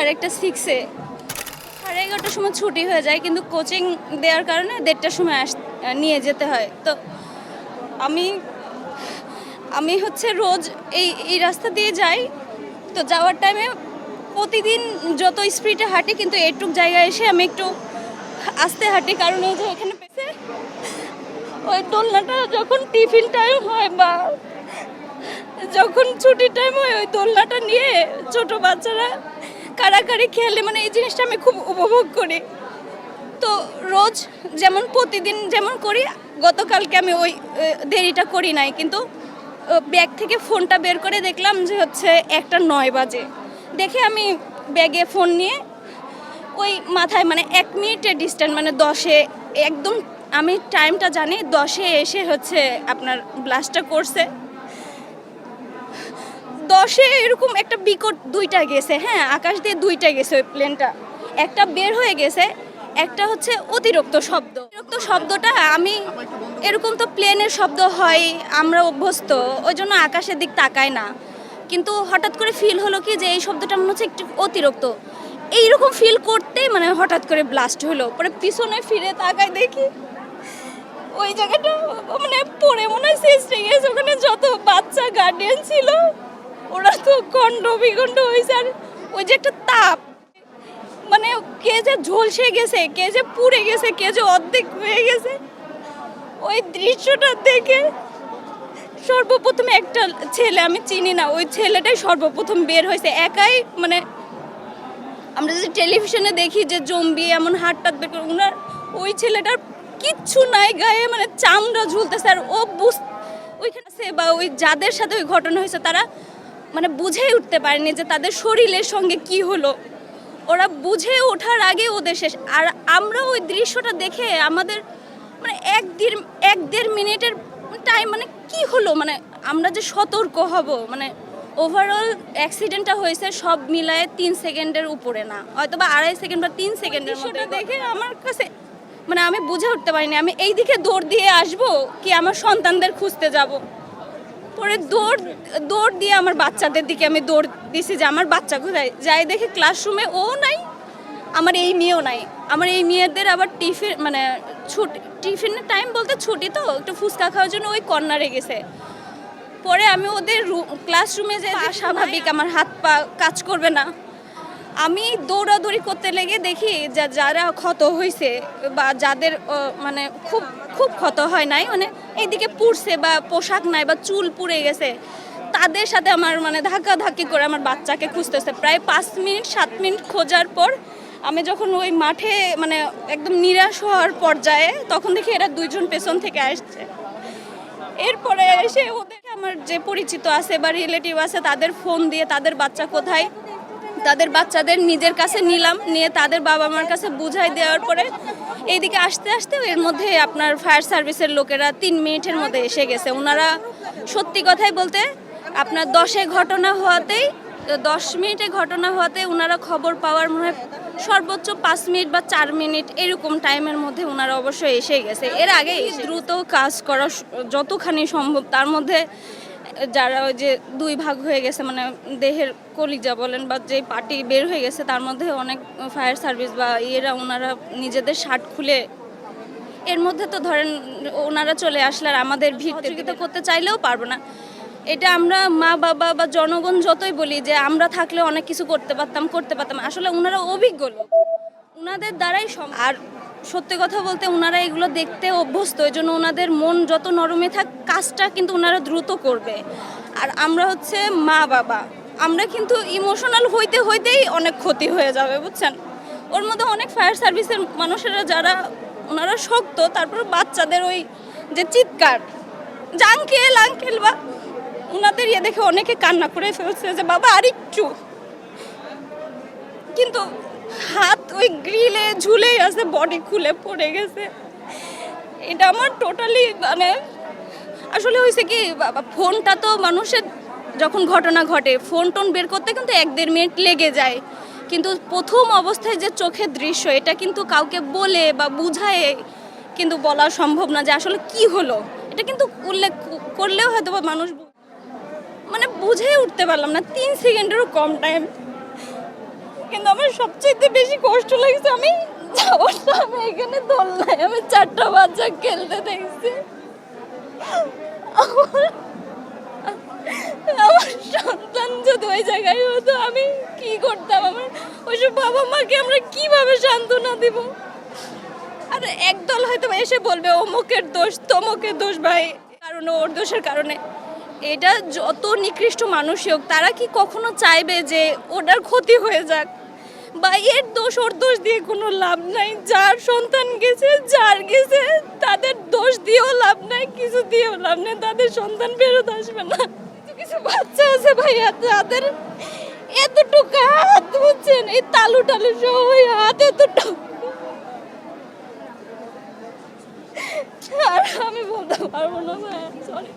আর একটা সিক্সে সাড়ে এগারোটার সময় ছুটি হয়ে যায়, কিন্তু কোচিং দেওয়ার কারণে দেড়টার সময় আস নিয়ে যেতে হয়। তো আমি আমি হচ্ছে রোজ এই এই রাস্তা দিয়ে যাই। তো যাওয়ার টাইমে প্রতিদিন যত স্পিডে হাঁটি, কিন্তু এটুক জায়গায় এসে আমি একটু আস্তে হাঁটি। কারণ ওই যে এখানে পেছে, ওই দোলনাটা যখন টিফিন টাইম হয় বা যখন ছুটির টাইম হয়, ওই দোলনাটা নিয়ে ছোট বাচ্চারা কাড়াকাড়ি খেলে মানে এই জিনিসটা আমি খুব উপভোগ করি। তো রোজ যেমন প্রতিদিন যেমন করি, গতকালকে আমি ওই দেরিটা করি নাই। কিন্তু ব্যাগ থেকে ফোনটা বের করে দেখলাম যে হচ্ছে একটা নয় বাজে। দেখে আমি ব্যাগে ফোন নিয়ে ওই মাথায় মানে এক মিনিটের ডিস্টেন্স মানে দশে, একদম আমি টাইমটা জানি, দশে এসে হচ্ছে আপনার ব্লাস্টটা করছে। দশে এরকম একটা বিকট দুইটা গেছে হ্যাঁ আকাশ দিয়ে দুইটা গেছে ওই প্লেনটা একটা বের হয়ে গেছে, একটা হচ্ছে অতিরিক্ত শব্দ। অতিরিক্ত শব্দটা আমি, এরকম তো প্লেনের শব্দ হয়, আমরা অভ্যস্ত, ওই জন্য আকাশের দিক তাকাই না। কিন্তু হঠাৎ করে ফিল হলো কি যে এই শব্দটা মনে হচ্ছে একটু অতিরিক্ত। এইরকম ফিল করতেই মানে হঠাৎ করে ব্লাস্ট হলো, পরে পিছনে ফিরে তাকায় দেখি, ওই জায়গাটা মানে পড়ে মনে হয় শেষ গেছে, ওখানে যত বাচ্চা গার্ডিয়ান ছিল ওরা তো খণ্ড বিখণ্ড হয়েছে আর ওই যে একটা তাপ। মানে কে যে ঝলসে গেছে, কে যে পুড়ে গেছে, কে যে অর্ধেক হয়ে গেছে, ওই দৃশ্যটা দেখে সর্বপ্রথম একটা ছেলে, আমি চিনি না, ওই ছেলেটাই সর্বপ্রথম বের হয়েছে। একাই মানে আমরা যে টেলিভিশনে দেখি যে জম্বি এমন হাট বের করে ওনার ওই ছেলেটার কিচ্ছু নাই, গায়ে মানে চামড়া ঝুলতেছে। আর ও বুঝ ওইখানে বা ওই যাদের সাথে ওই ঘটনা হয়েছে, তারা মানে বুঝেই উঠতে পারেনি যে তাদের শরীরের সঙ্গে কি হলো। ওরা বুঝে ওঠার আগে ওদের শেষ। আর আমরা ওই দৃশ্যটা দেখে আমাদের মানে এক দেড় এক দেড় মিনিটের টাইম মানে কি হলো? মানে আমরা যে সতর্ক হব মানে ওভারঅল অ্যাক্সিডেন্টটা হয়েছে সব মিলায়ে তিন সেকেন্ডের উপরে না। হয়তো বা আড়াই সেকেন্ড বা তিন সেকেন্ডের মধ্যে দেখে আমার কাছে মানে আমি বুঝে উঠতে পারিনি। আমি এই দিকে দৌড় দিয়ে আসব কি আমার সন্তানদের খুঁজতে যাব? পরে দৌড় দৌড় দিয়ে আমার বাচ্চাদের দিকে আমি দৌড় দিছি যে আমার বাচ্চা কোথায় যাই দেখি ক্লাসরুমে ও নাই আমার এই মেয়েও নাই। আমার এই মেয়েদের আবার টিফিন মানে ছুটি টিফিনের টাইম বলতে ছুটি তো একটু ফুচকা খাওয়ার জন্য ওই কর্নারে গেছে। পরে আমি ওদের ক্লাসরুমে যে স্বাভাবিক আমার হাত পা কাজ করবে না। আমি দৌড়াদৌড়ি করতে লেগে দেখি যা যারা ক্ষত হয়েছে বা যাদের মানে খুব খুব ক্ষত হয় নাই। মানে এইদিকে পুড়ছে বা পোশাক নাই বা চুল পুড়ে গেছে। তাদের সাথে আমার মানে ধাক্কা ধাক্কি করে আমার বাচ্চাকে খুঁজতেছে। প্রায় পাঁচ মিনিট, সাত মিনিট খোঁজার পর আমি যখন ওই মাঠে মানে একদম নিরাশ হওয়ার পর্যায়ে তখন দেখি এরা দুইজন পেছন থেকে আসছে। এরপরে এসে ওদের আমার যে পরিচিত আছে বা রিলেটিভ আছে তাদের ফোন দিয়ে তাদের বাচ্চা কোথায়? তাদের বাচ্চাদের নিজের কাছে নিলাম, নিয়ে তাদের বাবা মার কাছে বুঝাই দেওয়ার পরে এইদিকে আসতে আসতে এর মধ্যে আপনার ফায়ার সার্ভিসের লোকেরা তিন মিনিটের মধ্যে এসে গেছে। ওনারা সত্যি কথাই বলতে আপনার দশে ঘটনা হওয়াতেই, দশ মিনিটে ঘটনা হওয়াতে ওনারা খবর পাওয়ার মনে হয় সর্বোচ্চ পাঁচ মিনিট বা চার মিনিট এরকম টাইমের মধ্যে ওনারা অবশ্যই এসে গেছে। এর আগে দ্রুত কাজ করা যতখানি সম্ভব, তার মধ্যে যারা ওই যে দুই ভাগ হয়ে গেছে মানে দেহের কলিজা বলেন বা যে পার্টি বের হয়ে গেছে তার মধ্যে অনেক ফায়ার সার্ভিস বা ইয়েরা ওনারা নিজেদের শার্ট খুলে এর মধ্যে তো ধরেন ওনারা চলে আসলে আর আমাদের ভিড় করতে চাইলেও পারব না। এটা আমরা মা বাবা বা জনগণ যতই বলি যে আমরা থাকলে অনেক কিছু করতে পারতাম করতে পারতাম আসলে ওনারা অভিজ্ঞ লোক। ওনাদের দ্বারাই আর সত্যি কথা বলতে ওনারা এগুলো দেখতে অভ্যস্ত এই জন্য ওনাদের মন যত নরমে থাক কাজটা কিন্তু ওনারা দ্রুত করবে। আর আমরা হচ্ছে মা বাবা। আমরা কিন্তু ইমোশনাল হইতে হইতেই অনেক ক্ষতি হয়ে যাবে, বুঝছেন? ওর মধ্যে অনেক ফায়ার সার্ভিসের মানুষেরা যারা, ওনারা শক্ত, তারপর বাচ্চাদের ওই যে চিৎকার যে আঙ্কেল আঙ্কেল বা ওনাদের ইয়ে দেখে অনেকে কান্না করে ফেলছে যে, বাবা আর একটু কিন্তু হাত ওই গ্রিলে ঝুলেই আছে বডি খুলে পড়ে গেছে। এটা আমার টোটালি মানে আসলে হয়েছে কি ফোনটা তো মানুষের যখন ঘটনা ঘটে, ফোন টোন বের করতে কিন্তু এক দেড় মিনিট লেগে যায়। কিন্তু প্রথম অবস্থায় যে চোখের দৃশ্য, এটা কিন্তু কাউকে বলে বা বুঝায়ে কিন্তু বলা সম্ভব না যে আসলে কি হলো। এটা কিন্তু উল্লেখ করলেও হয়তো মানুষ মানে বুঝে উঠতে পারলাম না, তিন সেকেন্ডেরও কম টাইম কিন্তু আমার সবচেয়ে বেশি কষ্ট লাগছে, আমি যাওয়ার এখানে দোলনায়, আমি চারটা বাচ্চা খেলতে দেখছি। আমার সন্তান যদি ওই জায়গায় হতো, আমি কি করতাম? আমার ওইসব বাবা মাকে আমরা কীভাবে সান্ত্বনা দিব? আর একদল হয়তো এসে বলবে, অমুকের দোষ, তমুকের দোষ ভাই কারণ, ওর দোষের কারণে। এটা যত নিকৃষ্ট মানুষই হোক, তারা কি কখনো চাইবে যে ওটার ক্ষতি হয়ে যাক? বা এর দোষ, ওর দোষ দিয়ে কোনো লাভ নাই। যার সন্তান গেছে, যার গেছে তাদের দোষ দিয়েও লাভ নাই কিছু লাভ তাদের সন্তান ফেরত আসবে না। কিছু বাচ্চা আছে ভাইয়া যাদের এতটুকু হাত বুঝছেন, এই তালু টালু সহ ওই হাত এতটুকু। আর আমি বলতে পারব না ভাইয়া সরি